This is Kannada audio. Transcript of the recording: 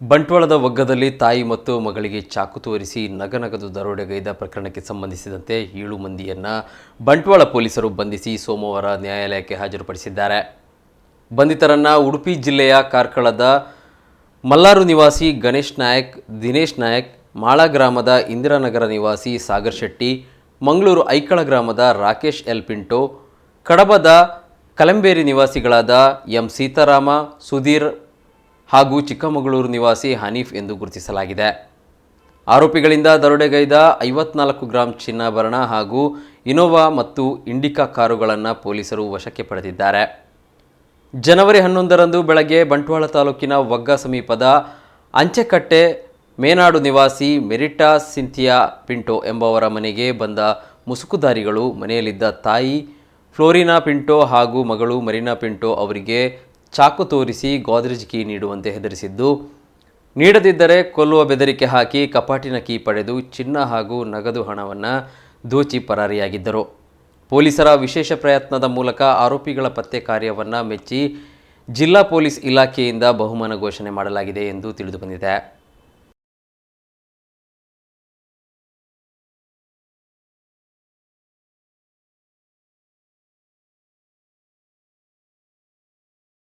ಬಂಟ್ವಾಳದ ಒಗ್ಗದಲ್ಲಿ ತಾಯಿ ಮತ್ತು ಮಗಳಿಗೆ ಚಾಕು ತೋರಿಸಿ ನಗನಗದು ದರೋಡೆಗೈದ ಪ್ರಕರಣಕ್ಕೆ ಸಂಬಂಧಿಸಿದಂತೆ ಏಳು ಮಂದಿಯನ್ನು ಬಂಟ್ವಾಳ ಪೊಲೀಸರು ಬಂಧಿಸಿ ಸೋಮವಾರ ನ್ಯಾಯಾಲಯಕ್ಕೆ ಹಾಜರುಪಡಿಸಿದ್ದಾರೆ. ಬಂಧಿತರನ್ನ ಉಡುಪಿ ಜಿಲ್ಲೆಯ ಕಾರ್ಕಳದ ಮಲ್ಲಾರು ನಿವಾಸಿ ಗಣೇಶ್ ನಾಯಕ್, ದಿನೇಶ್ ನಾಯಕ್, ಮಾಳ ಗ್ರಾಮದ ಇಂದಿರಾನಗರ ನಿವಾಸಿ ಸಾಗರ್ ಶೆಟ್ಟಿ, ಮಂಗಳೂರು ಐಕಳ ಗ್ರಾಮದ ರಾಕೇಶ್ ಎಲ್ ಪಿಂಟೋ, ಕಡಬದ ಕಲಂಬೇರಿ ನಿವಾಸಿಗಳಾದ ಎಂ ಸೀತಾರಾಮ, ಸುಧೀರ್ ಹಾಗೂ ಚಿಕ್ಕಮಗಳೂರು ನಿವಾಸಿ ಹನೀಫ್ ಎಂದು ಗುರುತಿಸಲಾಗಿದೆ. ಆರೋಪಿಗಳಿಂದ ದರೋಡೆಗೈದ ಐವತ್ನಾಲ್ಕು ಗ್ರಾಂ ಚಿನ್ನಾಭರಣ ಹಾಗೂ ಇನೋವಾ ಮತ್ತು ಇಂಡಿಕಾ ಕಾರುಗಳನ್ನು ಪೊಲೀಸರು ವಶಕ್ಕೆ ಪಡೆದಿದ್ದಾರೆ. ಜನವರಿ ಹನ್ನೊಂದರಂದು ಬೆಳಗ್ಗೆ ಬಂಟ್ವಾಳ ತಾಲೂಕಿನ ವಗ್ಗ ಸಮೀಪದ ಅಂಚೆಕಟ್ಟೆ ಮೇನಾಡು ನಿವಾಸಿ ಮೆರಿಟಾ ಸಿಂಥಿಯಾ ಪಿಂಟೋ ಎಂಬವರ ಮನೆಗೆ ಬಂದ ಮುಸುಕುದಾರಿಗಳು ಮನೆಯಲ್ಲಿದ್ದ ತಾಯಿ ಫ್ಲೋರಿನಾ ಪಿಂಟೋ ಹಾಗೂ ಮಗಳು ಮರೀನಾ ಪಿಂಟೋ ಅವರಿಗೆ ಚಾಕು ತೋರಿಸಿ ಗೋದ್ರೇಜ್ ಕೀ ನೀಡುವಂತೆ ಹೆದರಿಸಿದ್ದು. ನೀಡದಿದ್ದರೆ ಕೊಲ್ಲುವ ಬೆದರಿಕೆ ಹಾಕಿ ಕಪಾಟಿನ ಕೀ ಪಡೆದು ಚಿನ್ನ ಹಾಗೂ ನಗದು ಹಣವನ್ನು ದೋಚಿ ಪರಾರಿಯಾಗಿದ್ದರು. ಪೊಲೀಸರ ವಿಶೇಷ ಪ್ರಯತ್ನದ ಮೂಲಕ ಆರೋಪಿಗಳ ಪತ್ತೆ ಕಾರ್ಯವನ್ನು ಮೆಚ್ಚಿ ಜಿಲ್ಲಾ ಪೊಲೀಸ್ ಇಲಾಖೆಯಿಂದ ಬಹುಮಾನ ಘೋಷಣೆ ಮಾಡಲಾಗಿದೆ ಎಂದು ತಿಳಿದುಬಂದಿದೆ.